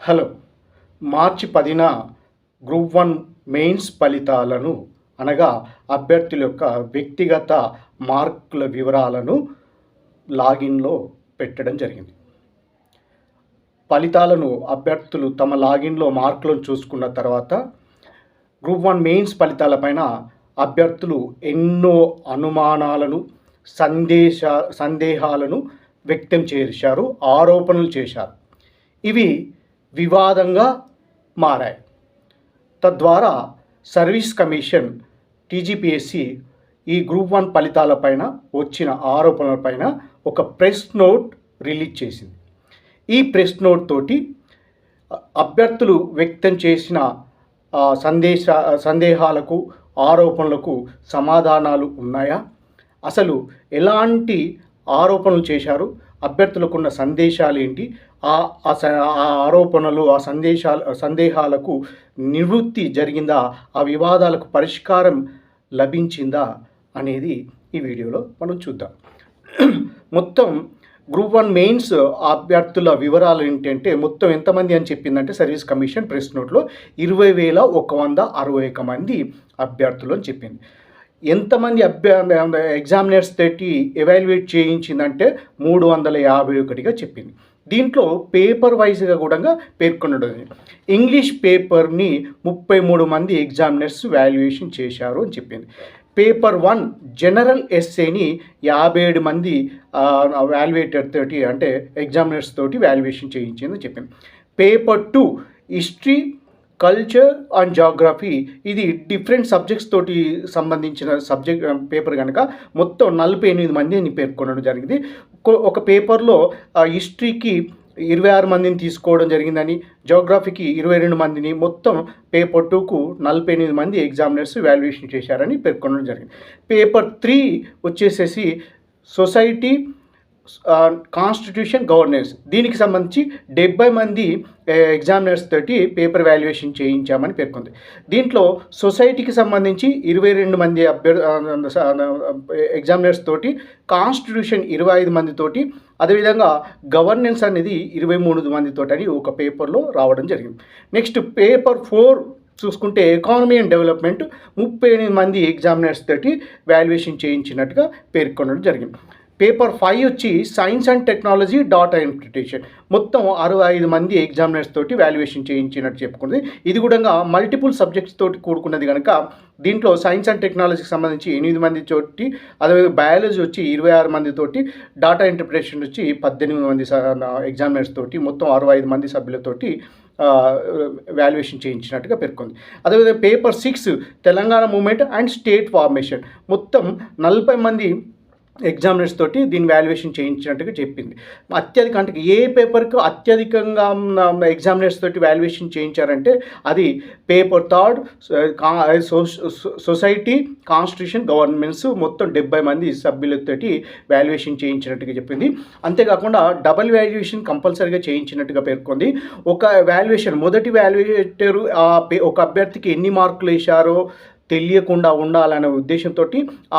Hello. మార్చి పదిన group one mains ఫలితాలను అనగా అభ్యర్థుల యొక్క వ్యక్తిగత మార్కుల వివరాలను లాగిన్లో పెట్టడం జరిగింది. ఫలితాలను అభ్యర్థులు తమ లాగిన్లో మార్కులను చూసుకున్న తర్వాత గ్రూప్ వన్ మెయిన్స్ ఫలితాలపైన అభ్యర్థులు ఎన్నో అనుమానాలను సందేశ సందేహాలను వ్యక్తం చేశారు ఆరోపణలు చేశారు. ఇవి వివాదంగా మారాయి. తద్వారా సర్వీస్ కమిషన్ టీజీపీఎస్సి ఈ గ్రూప్ వన్ ఫలితాలపైన వచ్చిన ఆరోపణలపైన ఒక ప్రెస్ నోట్ రిలీజ్ చేసింది. ఈ ప్రెస్ నోట్ తోటి అభ్యర్థులు వ్యక్తం చేసిన సందేశ సందేహాలకు ఆరోపణలకు సమాధానాలు ఉన్నాయా? అసలు ఎలాంటి ఆరోపణలు చేశారు? అభ్యర్థులకున్న సందేశాలు ఏంటి ఆ ఆ స- ఆ ఆరోపణలు ఆ సందేశాలు సందేహాలకు నివృత్తి జరిగిందా? ఆ వివాదాలకు పరిష్కారం లభించిందా? అనేది ఈ వీడియోలో మనం చూద్దాం. మొత్తం గ్రూప్ వన్ మెయిన్స్ అభ్యర్థుల వివరాలు ఏంటంటే మొత్తం ఎంతమంది అని చెప్పిందంటే సర్వీస్ కమిషన్ ప్రెస్ నోట్లో ఇరవై వేల ఒక వంద అరవై ఒక మంది అభ్యర్థులు అని చెప్పింది. ఎంతమంది అభ్య ఎగ్జామినర్స్ తోటి ఎవాల్యుయేట్ చేయించిందంటే మూడు వందల యాభై ఒకటిగా చెప్పింది. దీంట్లో పేపర్ వైజ్గా కూడా పేర్కొనడం ఇంగ్లీష్ పేపర్ని ముప్పై మూడు మంది ఎగ్జామినర్స్ వాల్యుయేషన్ చేశారు అని చెప్పింది. పేపర్ వన్ జనరల్ ఎస్ఏని యాభై ఏడు మంది వాల్యుయేటర్ తోటి అంటే ఎగ్జామినర్స్ తోటి వాల్యుయేషన్ చేయించిందని చెప్పింది. Paper two history culture and geography ఇది డిఫరెంట్ సబ్జెక్ట్స్ తోటి సంబంధించిన సబ్జెక్ట్ పేపర్ కనుక మొత్తం నలభై ఎనిమిది మందిని పేర్కొనడం జరిగింది. ఒక పేపర్లో హిస్టరీకి ఇరవై ఆరు మందిని తీసుకోవడం జరిగిందని జోగ్రఫీకి ఇరవై రెండు మందిని మొత్తం పేపర్ టూకు నలభై ఎనిమిది మంది ఎగ్జామినర్స్ వాల్యుయేషన్ చేశారని పేర్కొనడం జరిగింది. పేపర్ త్రీ వచ్చేసేసి సొసైటీ కాన్స్టిట్యూషన్ గవర్నెన్స్ దీనికి సంబంధించి డెబ్బై మంది ఎగ్జామినర్స్ తోటి పేపర్ వాల్యుయేషన్ చేయించామని పేర్కొంది. దీంట్లో సొసైటీకి సంబంధించి ఇరవై రెండు మంది అభ్యర్థి ఎగ్జామినర్స్ తోటి కాన్స్టిట్యూషన్ ఇరవై ఐదు మందితోటి అదేవిధంగా గవర్నెన్స్ అనేది ఇరవై మూడు మందితోటి అని ఒక పేపర్లో రావడం జరిగింది. నెక్స్ట్ పేపర్ ఫోర్ చూసుకుంటే ఎకానమీ అండ్ డెవలప్మెంట్ ముప్పై ఎనిమిది మంది ఎగ్జామినర్స్ తోటి వాల్యుయేషన్ చేయించినట్టుగా పేర్కొనడం జరిగింది. పేపర్ ఫైవ్ వచ్చి science and technology data interpretation మొత్తం అరవై ఐదు మంది ఎగ్జామినర్స్ తోటి వాల్యుయేషన్ చేయించినట్టు చెప్పుకుంది ఇది కూడా మల్టిపుల్ సబ్జెక్ట్స్ తోటి కూడుకున్నది కనుక దీంట్లో సైన్స్ అండ్ టెక్నాలజీకి సంబంధించి ఎనిమిది మంది తోటి అదేవిధంగా బయాలజీ వచ్చి ఇరవై ఆరు మంది తోటి డాటా ఇంటర్ప్రిటేషన్ వచ్చి పద్దెనిమిది మంది ఎగ్జామినర్స్ తోటి మొత్తం అరవై ఐదు మంది సభ్యులతోటి వాల్యుయేషన్ చేయించినట్టుగా పేర్కొంది. అదేవిధంగా paper six Telangana movement and state formation. మొత్తం నలభై మంది ఎగ్జామినర్స్ తోటి దీని వాల్యుయేషన్ చేయించినట్టుగా చెప్పింది. అత్యధిక అంటే ఏ పేపర్కు అత్యధికంగా ఎగ్జామినర్స్ తోటి వాల్యుయేషన్ చేయించారంటే అది paper third society constitution governments మొత్తం డెబ్బై మంది సభ్యులతోటి వాల్యుయేషన్ చేయించినట్టుగా చెప్పింది. అంతేకాకుండా డబల్ వాల్యుయేషన్ కంపల్సరీగా చేయించినట్టుగా పేర్కొంది. ఒక వాల్యుయేషన్ మొదటి వాల్యుయేటర్ ఒక అభ్యర్థికి ఎన్ని మార్కులు వేశారో తెలియకుండా ఉండాలనే ఉద్దేశంతో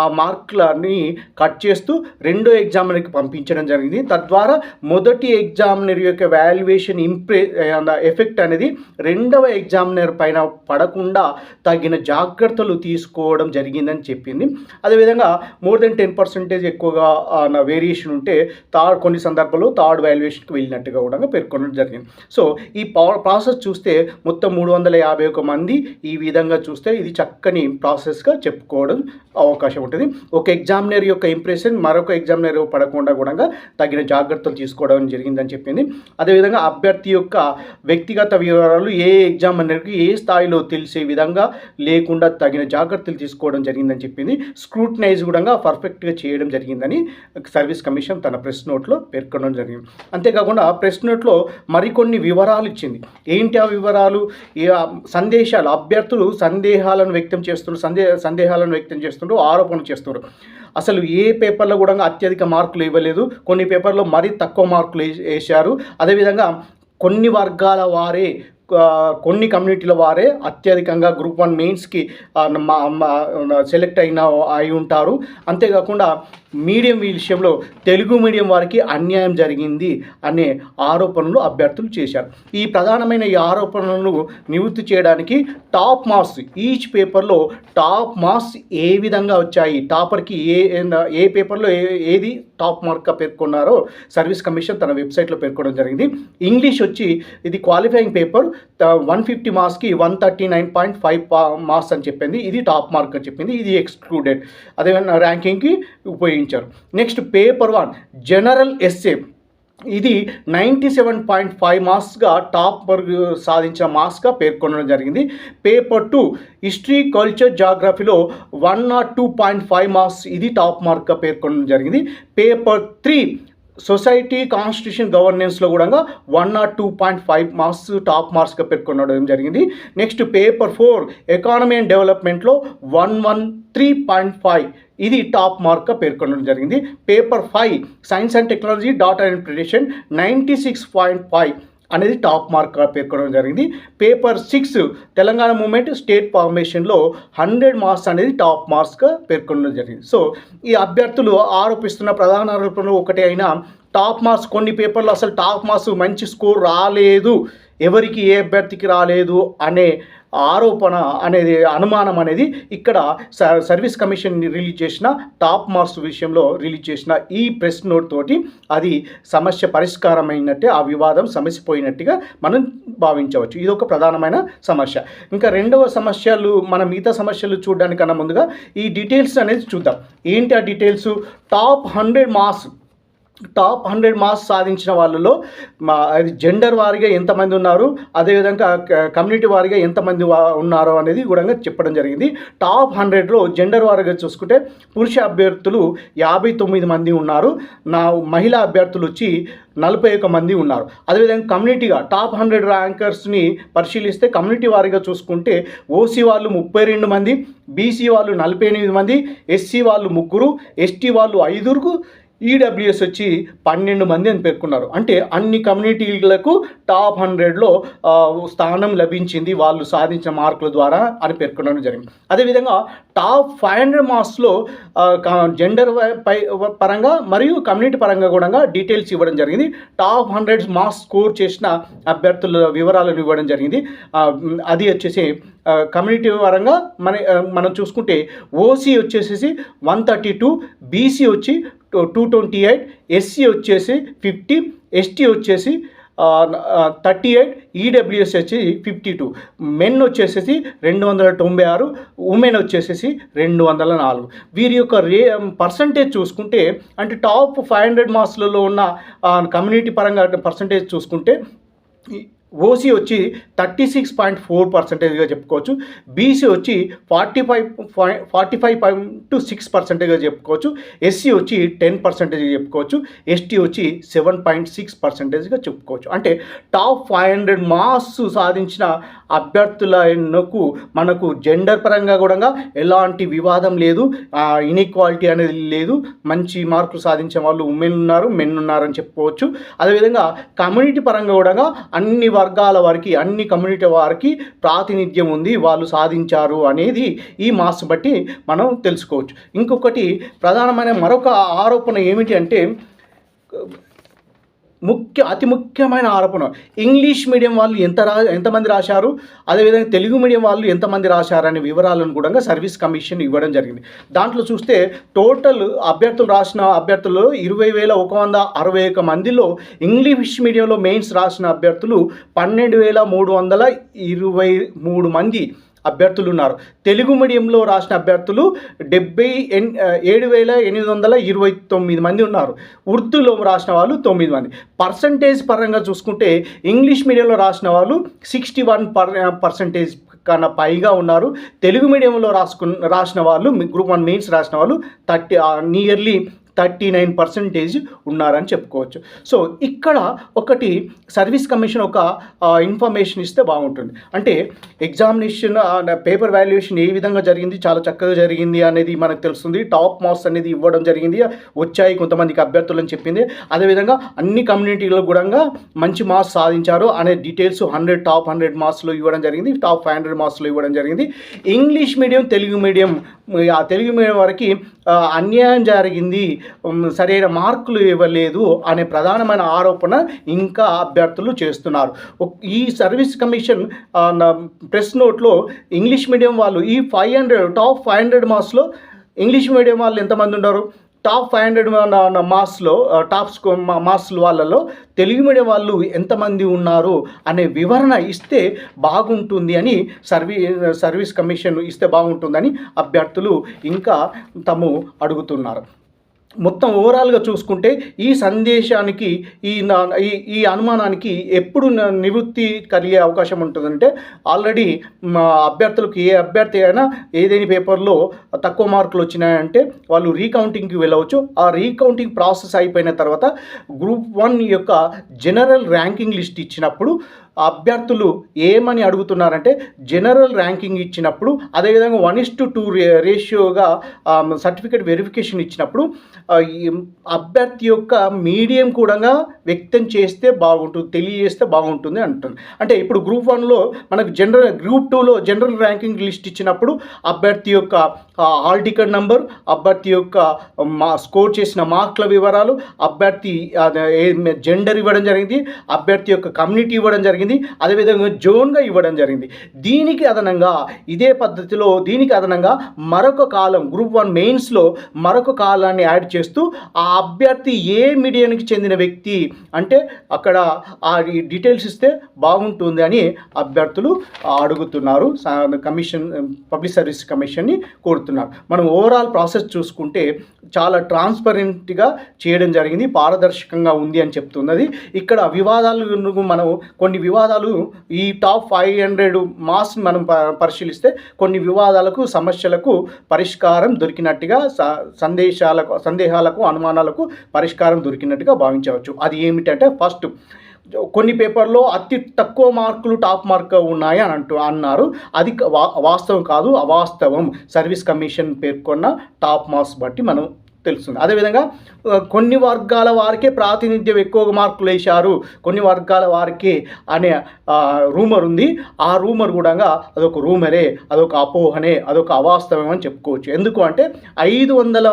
ఆ మార్కులని కట్ చేస్తూ రెండో ఎగ్జామినర్కి పంపించడం జరిగింది. తద్వారా మొదటి ఎగ్జామినర్ యొక్క వాల్యుయేషన్ ఇంప్రే ఎఫెక్ట్ అనేది రెండవ ఎగ్జామినర్ పైన పడకుండా తగిన జాగ్రత్తలు తీసుకోవడం జరిగిందని చెప్పింది. అదేవిధంగా మోర్ దెన్ టెన్ పర్సెంటేజ్ ఎక్కువగా వేరియేషన్ ఉంటే థర్డ్ కొన్ని సందర్భాల్లో థర్డ్ వాల్యుయేషన్కి వెళ్ళినట్టుగా కూడా పేర్కొనడం జరిగింది. సో ఈ ప్రాసెస్ చూస్తే మొత్తం మూడు వందల యాభై ఒక మంది ఈ విధంగా చూస్తే ఇది చక్కని ప్రాసెస్గా చెప్పుకోవడం అవకాశం ఉంటుంది. ఒక ఎగ్జామినర్ యొక్క ఇంప్రెషన్ మరొక ఎగ్జామినర్ పడకుండా కూడా తగిన జాగ్రత్తలు తీసుకోవడం జరిగిందని చెప్పింది. అదేవిధంగా అభ్యర్థి యొక్క వ్యక్తిగత వివరాలు ఏ ఎగ్జామినర్కి ఏ స్థాయిలో తెలిసే విధంగా లేకుండా తగిన జాగ్రత్తలు తీసుకోవడం జరిగిందని చెప్పింది. స్క్రూటనైజ్ కూడా పర్ఫెక్ట్గా చేయడం జరిగిందని సర్వీస్ కమిషన్ తన ప్రెస్ నోట్లో పేర్కొనడం జరిగింది. అంతేకాకుండా ప్రెస్ నోట్లో మరికొన్ని వివరాలు ఇచ్చింది. ఏంటి ఆ వివరాలు? సందేశాలు? అభ్యర్థులు సందేహాలను వ్యక్తం చేస్తున్నారు సందే సందేహాలను వ్యక్తం చేస్తుండ్రు ఆరోపణలు చేస్తున్నారు అసలు ఏ పేపర్లో కూడా అత్యధిక మార్కులు ఇవ్వలేదు. కొన్ని పేపర్లో మరీ తక్కువ మార్కులు వేశారు. అదేవిధంగా కొన్ని వర్గాల వారే కొన్ని కమ్యూనిటీల వారే అత్యధికంగా గ్రూప్ వన్ మెయిన్స్కి సెలెక్ట్ అయిన అయి ఉంటారు. అంతేకాకుండా మీడియం విషయంలో తెలుగు మీడియం వారికి అన్యాయం జరిగింది అనే ఆరోపణలు అభ్యర్థులు చేశారు. ఈ ప్రధానమైన ఈ ఆరోపణలను నివృత్తి చేయడానికి టాప్ మార్క్స్ ఈచ్ పేపర్లో టాప్ మార్క్స్ ఏ విధంగా వచ్చాయి? టాపర్కి ఏ ఏ పేపర్లో ఏ ఏది టాప్ మార్క్గా పేర్కొన్నారో సర్వీస్ కమిషన్ తన వెబ్సైట్లో పేర్కొనడం జరిగింది. ఇంగ్లీష్ వచ్చి ఇది క్వాలిఫైయింగ్ పేపర్ వన్ ఫిఫ్టీ మార్క్స్కి one thirty nine point five marks అని చెప్పింది. ఇది టాప్ మార్క్ అని చెప్పింది. ఇది ఎక్స్క్లూడెడ్. అదే ర్యాంకింగ్కి ఉపయోగించారు next paper one general essay ఇది నైంటీ సెవెన్ పాయింట్ ఫైవ్ మార్క్స్గా టాప్ వర్గ్ సాధించిన మార్క్స్గా పేర్కొనడం జరిగింది. Paper two history culture జాగ్రఫీలో one nought two point five marks ఇది టాప్ మార్క్గా పేర్కొనడం జరిగింది. పేపర్ త్రీ సొసైటీ కాన్స్టిట్యూషన్ గవర్నెన్స్లో కూడా one nought two point five marks top మార్క్స్గా పేర్కొనడం జరిగింది. Next paper four economy and డెవలప్మెంట్లో one one three point five ఇది టాప్ మార్క్గా పేర్కొనడం జరిగింది. Paper five science and technology data interpretation ninety six point five అనేది టాప్ మార్క్గా పేర్కొనడం జరిగింది. Paper six Telangana movement state ఫార్మేషన్లో hundred marks అనేది టాప్ మార్క్స్గా పేర్కొనడం జరిగింది. సో ఈ అభ్యర్థులు ఆరోపిస్తున్న ప్రధాన ఆరోపణలు ఒకటి అయినా టాప్ మార్క్స్ కొన్ని పేపర్లు అసలు టాప్ మార్క్స్ మంచి స్కోర్ రాలేదు. ఎవరికి ఏ అభ్యర్థికి రాలేదు అనే ఆరోపణ అనేది అనుమానం అనేది ఇక్కడ స- సర్వీస్ కమిషన్ రిలీజ్ చేసిన టాప్ మార్క్స్ విషయంలో రిలీజ్ చేసిన ఈ ప్రెస్ నోట్ తోటి అది సమస్య పరిష్కారమైనట్టే ఆ వివాదం సమస్య పోయినట్టుగా మనం భావించవచ్చు. ఇది ఒక ప్రధానమైన సమస్య. ఇంకా రెండవ సమస్యలు మన మిగతా సమస్యలు చూడడానికన్నా ముందుగా ఈ డీటెయిల్స్ అనేది చూద్దాం. ఏంటి ఆ details? Top hundred marks top hundred marks సాధించిన వాళ్ళలో మా అది జెండర్ వారిగా ఎంతమంది ఉన్నారు అదేవిధంగా కమ్యూనిటీ వారిగా ఎంతమంది ఉన్నారో అనేది కూడా చెప్పడం జరిగింది. టాప్ హండ్రెడ్లో జెండర్ వారిగా చూసుకుంటే పురుష అభ్యర్థులు యాభై తొమ్మిది మంది ఉన్నారు నా మహిళా అభ్యర్థులు వచ్చి నలభై ఒక మంది ఉన్నారు. అదేవిధంగా కమ్యూనిటీగా టాప్ హండ్రెడ్ ర్యాంకర్స్ని పరిశీలిస్తే కమ్యూనిటీ వారిగా చూసుకుంటే ఓసీ వాళ్ళు ముప్పై రెండు మంది బీసీ వాళ్ళు నలభై ఎనిమిది మంది ఎస్సీ వాళ్ళు ముగ్గురు ఎస్టీ వాళ్ళు ఐదుగురు ఈడబ్ల్యూఎస్ వచ్చి పన్నెండు మంది అని పేర్కొన్నారు. అంటే అన్ని కమ్యూనిటీలకు టాప్ హండ్రెడ్లో స్థానం లభించింది వాళ్ళు సాధించిన మార్కుల ద్వారా అని పేర్కొనడం జరిగింది. అదేవిధంగా టాప్ ఫైవ్ హండ్రెడ్ మార్క్స్లో జెండర్ పై పరంగా మరియు కమ్యూనిటీ పరంగా కూడా డీటెయిల్స్ ఇవ్వడం జరిగింది. టాప్ హండ్రెడ్ మార్క్స్ స్కోర్ చేసిన అభ్యర్థుల వివరాలను ఇవ్వడం జరిగింది. అది వచ్చేసి కమ్యూనిటీ పరంగా మన మనం చూసుకుంటే ఓసీ వచ్చేసేసి వన్ థర్టీ టూ బీసీ వచ్చి టూ ట్వంటీ ఎయిట్ ఎస్సీ వచ్చేసి ఫిఫ్టీ ఎస్టీ వచ్చేసి థర్టీ ఎయిట్ ఈడబ్ల్యూఎస్ వచ్చి ఫిఫ్టీ టూ. మెన్ వచ్చేసేసి రెండు వందల తొంభై ఆరు ఉమెన్ వచ్చేసేసి రెండు వందల నాలుగు. వీరి యొక్క రే పర్సంటేజ్ చూసుకుంటే అంటే టాప్ ఫైవ్ హండ్రెడ్ మార్క్స్లలో ఉన్న కమ్యూనిటీ పరంగా పర్సంటేజ్ చూసుకుంటే ఓసీ వచ్చి థర్టీ సిక్స్ పాయింట్ ఫోర్ పర్సెంటేజ్గా చెప్పుకోవచ్చు. బీసీ వచ్చి forty five forty five point two six పర్సెంటేజ్గా చెప్పుకోవచ్చు. ఎస్సీ వచ్చి టెన్ పర్సెంటేజ్గా చెప్పుకోవచ్చు. ఎస్టీ వచ్చి సెవెన్ పాయింట్ సిక్స్ పర్సెంటేజ్గా చెప్పుకోవచ్చు. అంటే టాప్ ఫైవ్ హండ్రెడ్ మార్క్స్ సాధించిన అభ్యర్థులకు మనకు జెండర్ పరంగా కూడా ఎలాంటి వివాదం లేదు ఇన్ఈక్వాలిటీ అనేది లేదు. మంచి మార్కులు సాధించే వాళ్ళు ఉమెన్ ఉన్నారు మెన్ ఉన్నారని చెప్పుకోవచ్చు. అదేవిధంగా కమ్యూనిటీ పరంగా కూడా అన్ని వర్గాల వారికి అన్ని కమ్యూనిటీ వారికి ప్రాతినిధ్యం ఉంది వాళ్ళు సాధించారు అనేది ఈ మాస్ బట్టి మనం తెలుసుకోవచ్చు. ఇంకొకటి ప్రధానమైన మరొక ఆరోపణ ఏమిటి అంటే ముఖ్య అతి ముఖ్యమైన ఆరోపణ. ఇంగ్లీష్ మీడియం వాళ్ళు ఎంత రా ఎంతమంది రాశారు? అదేవిధంగా తెలుగు మీడియం వాళ్ళు ఎంతమంది రాశారనే వివరాలను కూడా సర్వీస్ కమిషన్ ఇవ్వడం జరిగింది. దాంట్లో చూస్తే టోటల్ అభ్యర్థులు రాసిన అభ్యర్థులు ఇరవై వేల ఒక వంద అరవై ఒక మందిలో ఇంగ్లీష్ మీడియంలో మెయిన్స్ రాసిన అభ్యర్థులు పన్నెండు వేల మూడు వందల ఇరవై మూడు మంది. అభ్యర్థులు ఉన్నారు తెలుగు మీడియంలో రాసిన అభ్యర్థులు డెబ్బై ఎన్ ఏడు వేల ఎనిమిది వందల ఇరవై తొమ్మిది మంది ఉన్నారు. ఉర్దూలో రాసిన వాళ్ళు తొమ్మిది మంది. పర్సంటేజ్ పరంగా చూసుకుంటే ఇంగ్లీష్ మీడియంలో రాసిన వాళ్ళు సిక్స్టీ వన్ పర్ పర్సంటేజ్ కన్నా పైగా ఉన్నారు. తెలుగు మీడియంలో రాసుకు రాసిన వాళ్ళు గ్రూప్ వన్ మెయిన్స్ రాసిన వాళ్ళు thirty nearly thirty nine percentage ఉన్నారని చెప్పుకోవచ్చు. సో ఇక్కడ ఒకటి సర్వీస్ కమిషన్ ఒక ఇన్ఫర్మేషన్ ఇస్తే బాగుంటుంది. అంటే ఎగ్జామినేషన్ పేపర్ వాల్యుయేషన్ ఏ విధంగా జరిగింది చాలా చక్కగా జరిగింది అనేది మనకు తెలుస్తుంది. టాప్ మార్క్స్ అనేది ఇవ్వడం జరిగింది. వచ్చాయి కొంతమందికి అభ్యర్థులు అని చెప్పింది. అదేవిధంగా అన్ని కమ్యూనిటీలో కూడా మంచి మార్క్స్ సాధించారు అనే డీటెయిల్స్ హండ్రెడ్ టాప్ హండ్రెడ్ మార్క్స్లో ఇవ్వడం జరిగింది. టాప్ ఫైవ్ హండ్రెడ్ మార్క్స్లో ఇవ్వడం జరిగింది. ఇంగ్లీష్ మీడియం తెలుగు మీడియం ఆ తెలుగు మీడియం వారికి అన్యాయం జరిగింది. సరైన మార్కులు ఇవ్వలేదు అనే ప్రధానమైన ఆరోపణ ఇంకా అభ్యర్థులు చేస్తున్నారు. ఈ సర్వీస్ కమిషన్ ప్రెస్ నోట్లో ఇంగ్లీష్ మీడియం వాళ్ళు ఈ five hundred top five hundred మార్క్స్లో English medium వాళ్ళు ఎంతమంది ఉన్నారు? టాప్ ఫైవ్ హండ్రెడ్ మార్క్స్లో టాప్ స్కో మార్క్స్ వాళ్ళలో తెలుగు మీడియం వాళ్ళు ఎంతమంది ఉన్నారు అనే వివరణ ఇస్తే బాగుంటుంది అని సర్వీ సర్వీస్ కమిషన్ ఇస్తే బాగుంటుందని అభ్యర్థులు ఇంకా తాము అడుగుతున్నారు. మొత్తం ఓవరాల్గా చూసుకుంటే ఈ సందేశానికి ఈ నా ఈ ఈ అనుమానానికి ఎప్పుడు నివృత్తి కలిగే అవకాశం ఉంటుందంటే ఆల్రెడీ మా అభ్యర్థులకు ఏ అభ్యర్థి అయినా ఏదైనా పేపర్లో తక్కువ మార్కులు వచ్చినాయంటే వాళ్ళు రీకౌంటింగ్కి వెళ్ళవచ్చు. ఆ రీకౌంటింగ్ ప్రాసెస్ అయిపోయిన తర్వాత గ్రూప్ వన్ యొక్క జనరల్ ర్యాంకింగ్ లిస్ట్ ఇచ్చినప్పుడు అభ్యర్థులు ఏమని అడుగుతున్నారంటే జనరల్ ర్యాంకింగ్ ఇచ్చినప్పుడు అదేవిధంగా వన్ ఇస్ టు టూ రేషియోగా సర్టిఫికేట్ వెరిఫికేషన్ ఇచ్చినప్పుడు అభ్యర్థి యొక్క మీడియం కూడా వ్యక్తం చేస్తే బాగుంటుంది తెలియజేస్తే బాగుంటుంది అంటుంది అంటే ఇప్పుడు గ్రూప్ వన్లో మనకు జనరల్ గ్రూప్ టూలో జనరల్ ర్యాంకింగ్ లిస్ట్ ఇచ్చినప్పుడు అభ్యర్థి యొక్క హాల్ టికెట్ నంబర్ అభ్యర్థి యొక్క మా స్కోర్ చేసిన మార్కుల వివరాలు అభ్యర్థి జెండర్ ఇవ్వడం జరిగింది అభ్యర్థి యొక్క కమ్యూనిటీ ఇవ్వడం జరిగింది అదేవిధంగా జోన్గా ఇవ్వడం జరిగింది. దీనికి అదనంగా ఇదే పద్ధతిలో దీనికి అదనంగా మరొక కాలం గ్రూప్ వన్ మెయిన్స్లో మరొక కాలాన్ని యాడ్ చేస్తూ ఆ అభ్యర్థి ఏ మీడియానికి చెందిన వ్యక్తి అంటే అక్కడ ఆ డీటెయిల్స్ ఇస్తే బాగుంటుంది అని అభ్యర్థులు అడుగుతున్నారు. కమిషన్ పబ్లిక్ సర్వీస్ కమిషన్ని కోరుతున్నారు. మనం ఓవరాల్ ప్రాసెస్ చూసుకుంటే చాలా ట్రాన్స్పరెంట్గా చేయడం జరిగింది పారదర్శకంగా ఉంది అని చెప్తున్నది. ఇక్కడ వివాదాలు మనం కొన్ని వివాదాలు ఈ టాప్ ఫైవ్ హండ్రెడ్ మాస్ మనం ప- పరిశీలిస్తే కొన్ని వివాదాలకు సమస్యలకు పరిష్కారం దొరికినట్టుగా స- సందేశాలకు సందేహాలకు అనుమానాలకు పరిష్కారం దొరికినట్టుగా భావించవచ్చు. అది ఏమిటంటే ఫస్ట్ కొన్ని పేపర్లో అతి తక్కువ మార్కులు టాప్ మార్క్ ఉన్నాయి అని అంటూ అన్నారు. అది వాస్తవం కాదు అవాస్తవం. సర్వీస్ కమిషన్ పేర్కొన్న టాప్ మార్క్స్ బట్టి మనం తెలుస్తుంది. అదేవిధంగా కొన్ని వర్గాల వారికే ప్రాతినిధ్యం ఎక్కువగా మార్కులు వేశారు. కొన్ని వర్గాల వారికే అనే రూమర్ ఉంది. ఆ రూమర్ కూడా అదొక రూమరే అదొక అపోహనే అదొక అవాస్తవం అని చెప్పుకోవచ్చు. ఎందుకు అంటే ఐదు వందల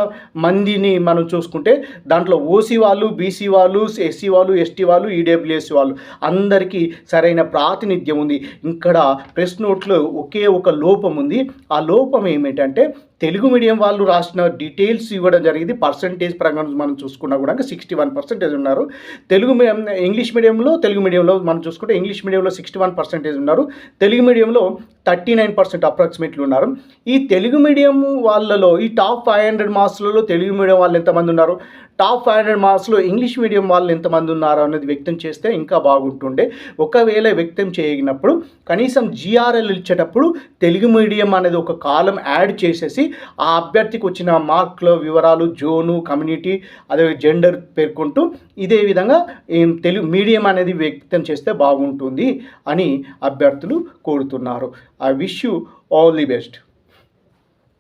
మందిని మనం చూసుకుంటే దాంట్లో ఓసీ వాళ్ళు బీసీ వాళ్ళు ఎస్సీ వాళ్ళు ఎస్టీ వాళ్ళు ఈడబ్ల్యూఎస్ వాళ్ళు అందరికీ సరైన ప్రాతినిధ్యం ఉంది. ఇక్కడ ప్రెస్ నోట్లో ఒకే ఒక లోపం ఉంది. ఆ లోపం ఏమిటంటే తెలుగు మీడియం వాళ్ళు రాసిన డీటెయిల్స్ ఇవ్వడం జరిగింది. పర్సంటేజ్ ప్రకారం మనం చూసుకున్నా కూడా సిక్స్టీ వన్ పర్సెంటేజ్ ఉన్నారు. తెలుగు మీడియం ఇంగ్లీష్ మీడియంలో తెలుగు మీడియంలో మనం చూసుకుంటే ఇంగ్లీష్ మీడియంలో సిక్స్టీ వన్ పర్సెంటేజ్ ఉన్నారు. తెలుగు మీడియంలో థర్టీ నైన్ పర్సెంట్ అప్రాక్సిమేట్లీ ఉన్నారు. ఈ తెలుగు మీడియం వాళ్ళలో ఈ టాప్ ఫైవ్ హండ్రెడ్ మార్క్స్లలో తెలుగు మీడియం వాళ్ళు ఎంతమంది ఉన్నారు? టాప్ ఫైవ్ హండ్రెడ్ మార్క్స్లో ఇంగ్లీష్ మీడియం వాళ్ళు ఎంతమంది ఉన్నారు అనేది వ్యక్తం చేస్తే ఇంకా బాగుంటుండే. ఒకవేళ వ్యక్తం చేయగినప్పుడు కనీసం జిఆర్ఎల్ ఇచ్చేటప్పుడు తెలుగు మీడియం అనేది ఒక కాలం యాడ్ చేసేసి ఆ అభ్యర్థికి వచ్చిన మార్కుల వివరాలు జోను కమ్యూనిటీ అదే జెండర్ పేర్కొంటూ ఇదే విధంగా తెలుగు మీడియం అనేది వ్యక్తం చేస్తే బాగుంటుంది అని అభ్యర్థులు కోరుతున్నారు. I wish you all the best